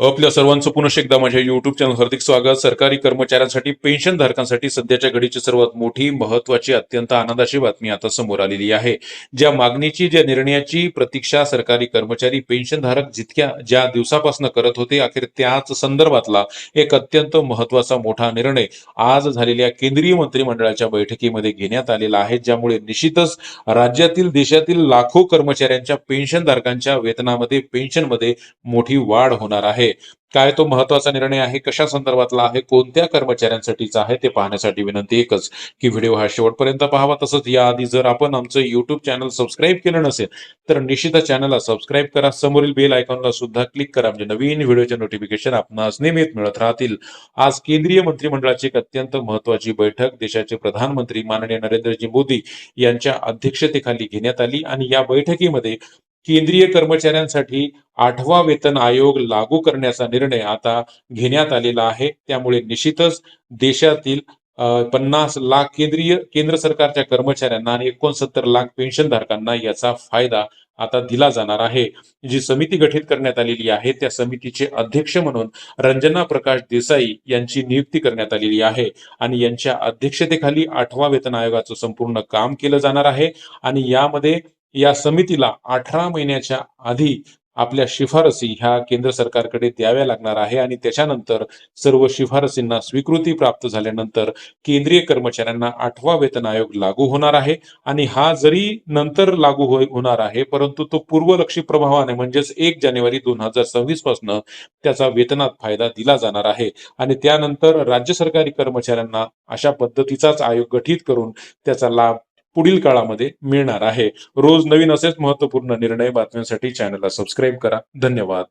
आपल्या सर्वांचं पुनश एकदा माझ्या युट्यूब चॅनल हार्दिक स्वागत. सरकारी कर्मचाऱ्यांसाठी पेन्शन धारकांसाठी सध्याच्या घडीची सर्वात मोठी महत्वाची अत्यंत आनंदाची बातमी आता समोर आलेली आहे. ज्या मागणीची ज्या निर्णयाची प्रतीक्षा सरकारी कर्मचारी पेन्शन धारक जितक्या ज्या दिवसापासून करत होते अखेर त्याच संदर्भातला एक अत्यंत महत्त्वाचा मोठा निर्णय आज झालेल्या केंद्रीय मंत्रिमंडळाच्या बैठकीमध्ये घेण्यात आलेला आहे. ज्यामुळे निश्चितच राज्यातील देशातील लाखो कर्मचाऱ्यांच्या पेन्शन धारकांच्या वेतनामध्ये पेन्शनमध्ये मोठी वाढ होणार आहे. काय तो महत्त्वाचा निर्णय आहे कशा संदर्भातला आहे कोणत्या कर्मचाऱ्यांसाठीचा आहे ते पाहण्यासाठी विनंती एकच की व्हिडिओ हा शेवटपर्यंत पाहावा. तसंच याआधी जर आपण आमचं युट्यूब चॅनल सबस्क्राईब केलं नसेल तर निश्चित चॅनलला सबस्क्राईब करा. समोरील बेल आयकॉनला सुद्धा क्लिक करा. म्हणजे नवीन व्हिडिओचे नोटिफिकेशन आपणास नियमित मिळत राहतील. आज केंद्रीय मंत्रिमंडळाची एक अत्यंत महत्वाची बैठक देशाचे प्रधानमंत्री माननीय नरेंद्रजी मोदी यांच्या अध्यक्षतेखाली घेण्यात आली आणि या बैठकीमध्ये केंद्रीय कर्मचाऱ्यांसाठी आठवा वेतन आयोग लागू करण्याचा निर्णय आता घेण्यात आलेला आहे. त्यामुळे निश्चितच देशातील पन्नास लाख केंद्रीय केंद्र सरकारच्या कर्मचाऱ्यांना आणि एकोणसत्तर लाख पेन्शनधारकांना याचा फायदा आता दिला जाणार आहे. जी समिती गठीत करण्यात आलेली आहे त्या समितीचे अध्यक्ष म्हणून रंजना प्रकाश देसाई यांची नियुक्ती करण्यात आलेली आहे. आणि यांच्या अध्यक्षतेखाली आठवा वेतन आयोगाचं संपूर्ण काम केलं जाणार आहे. आणि यामध्ये या समितीला अठरा महिन्याच्या आधी आपल्या शिफारसी ह्या केंद्र सरकारकडे द्याव्या लागणार आहे आणि त्याच्यानंतर सर्व शिफारसींना स्वीकृती प्राप्त झाल्यानंतर केंद्रीय कर्मचाऱ्यांना आठवा वेतन आयोग लागू होणार आहे. आणि हा जरी नंतर लागू हो-, होणार आहे परंतु तो पूर्वलक्षी प्रभावाने म्हणजेच एक जानेवारी दोन हजार सव्वीसपासून त्याचा वेतनात फायदा दिला जाणार आहे. आणि त्यानंतर राज्य सरकारी कर्मचाऱ्यांना अशा पद्धतीचाच आयोग गठीत करून त्याचा लाभ पुढील काळामध्ये मिळणार आहे. रोज नवीन असेच महत्त्वपूर्ण निर्णय बातम्यांसाठी चॅनलला सबस्क्राईब करा. धन्यवाद.